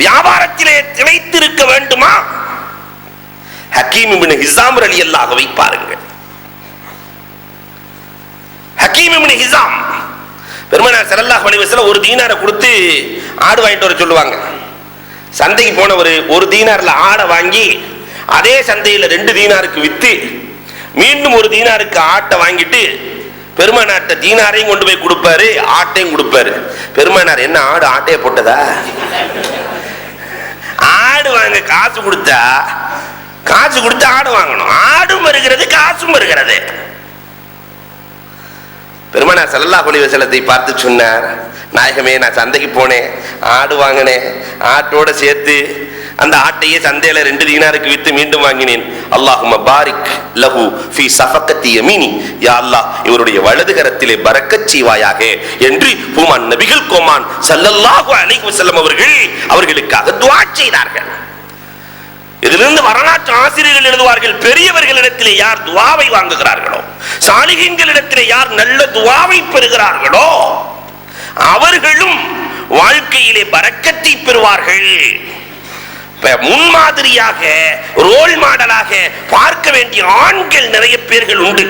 வியாபாரத்திலே திளைத்திருக்க வேண்டுமா? ஹக்கீம் இப்னு ஹிசாம் ரலியல்லாஹு வைப்பாருங்கள். ஹக்கீம் இப்னு ஹிசாம் பெருமனார் ஸல்லல்லாஹு அலைஹி ஒரு தீனாரை கொடுத்து ஆடு வாங்கிட்டு வர சொல்லுவாங்க. சந்தைக்கு போன ஒரு ஒரு தீனார்ல ஆடை வாங்கி அதே சந்தையில ரெண்டு தீனாருக்கு வித்து மீண்டும் ஒரு தீனாருக்கு ஆட்டை வாங்கிட்டு பெருமானார்ட்ட தீனாரையும் கொண்டு போய் கொடுப்பாரு ஆட்டையும் கொடுப்பாரு. பெருமானார் என்ன ஆடு ஆட்டையை போட்டதா? ஆடு வாங்க காசு கொடுத்தா காசு கொடுத்து ஆடு வாங்கணும். ஆடும் இருக்கிறது காசும் இருக்கிறது பெருமானார் ஸல்லல்லாஹு அலைஹி வஸல்லத்தை பார்த்து சொன்னார் நாயகமே நான் சந்தைக்கு போனேன் ஆடு வாங்கினேன் ஆட்டோட சேர்த்து அந்த ஆட்டையே சந்தையில ரெண்டு தீனாருக்கு வித்து மீண்டும் வாங்கினேன். அல்லாஹும பாரிக் லஹு ஃபி சஃபக்கத்தி யமீனி. யா அல்லாஹ் இவருடைய வலது கரத்திலே பரக்கச் செய்வாயாக என்று பூமான் நபிகள் கோமான் சல்லல்லாஹு அலைஹி வஸல்லம் அவர்கள் அவர்களுக்காக துஆ செய்தார்கள். இதிலிருந்து வரலாற்று ஆசிரியர்கள் எழுதுவார்கள் பெரியவர்களிடத்திலே யார் துவாவை வாங்குகிறார்களோ சாலிகின்களிடத்திலே யார் நல்ல துவாவை பெறுகிறார்களோ அவர்களும் வாழ்க்கையிலே பறக்கத்தை பெறுவார்கள். முன்மாதிரியாக ரோல் மாடலாக பார்க்க வேண்டிய ஆண்கள் நிறைய பேர்கள் உண்டு.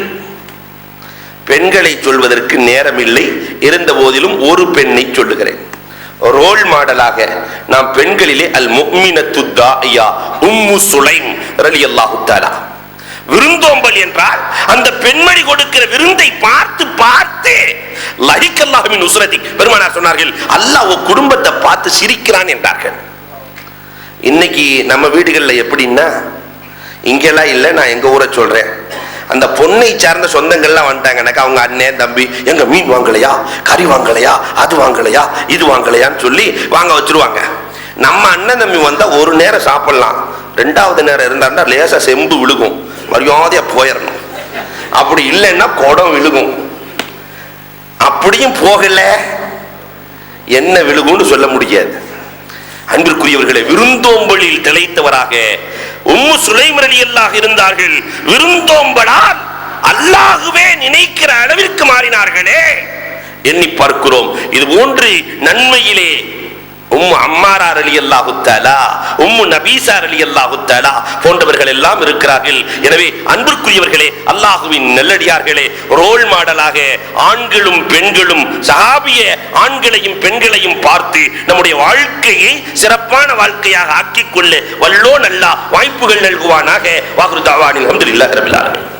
பெண்களை சொல்வதற்கு நேரமில்லை. இருந்த போதிலும் ஒரு பெண்ணை சொல்லுகிறேன். ரோல் மாடலாக நாம் பெண்களிலே அல் முக்மினத்து தாயா உம்மு சுலைம் ரலியல்லாஹு தஆலா விருந்தோம்பல் என்றால் அந்த பெண்மணி கொடுக்கிற விருந்தை பார்த்து பார்த்து லஹிக்கல்லாஹுவின் உஸ்ரதி பெருமானார் சொன்னார்கள் அல்லாஹ் குடும்பத்தை பார்த்து சிரிக்கிறான் என்றார்கள். இன்னைக்கு நம்ம வீடுகளில் எப்படின்னா இங்கெல்லாம் இல்லை நான் எங்கள் ஊரை சொல்கிறேன் அந்த பொண்ணை சார்ந்த சொந்தங்கள்லாம் வந்துட்டாங்கனாக்கா அவங்க அண்ணன் தம்பி எங்க மீன் வாங்கலையா கறி வாங்கலையா அது வாங்கலையா இது வாங்கலையான்னு சொல்லி வாங்க வச்சிருவாங்க. நம்ம அண்ணன் தம்பி வந்தால் ஒரு நேரம் சாப்பிடலாம். ரெண்டாவது நேரம் இருந்தாருன்னா லேசாக செம்பு விழுகும். மரியாதையாக போயிடணும் அப்படி இல்லைன்னா குடம் விழுகும். அப்படியும் போகலை. என்ன விழுகும்னு சொல்ல முடியாது. அன்பிற்குரியவர்களை விருந்தோம்பலில் திளைத்தவராக உம்மு சுலைம் இருந்தார்கள். விருந்தோம்பலால் அல்லாஹுவே நினைக்கிற அளவிற்கு மாறினார்களே. எண்ணி பார்க்கிறோம். இது போன்று நன்மையிலே உம்மு அம்மாரார் அலி அல்லாஹுத்தாலா உம்மு நபீசார் அலி அல்லாஹுத்தாலா போன்றவர்கள் எல்லாம் இருக்கிறார்கள். எனவே அன்பிற்குரியவர்களே அல்லாஹுவின் நல்லடியார்களே ரோல் மாடலாக ஆண்களும் பெண்களும் சஹாபிய ஆண்களையும் பெண்களையும் பார்த்து நம்முடைய வாழ்க்கையை சிறப்பான வாழ்க்கையாக ஆக்கிக்கொள்ள வல்லோ நல்லா வாய்ப்புகள் நல்குவானாக. வாகுரு தாவானில் அஹமதுல்லாஹி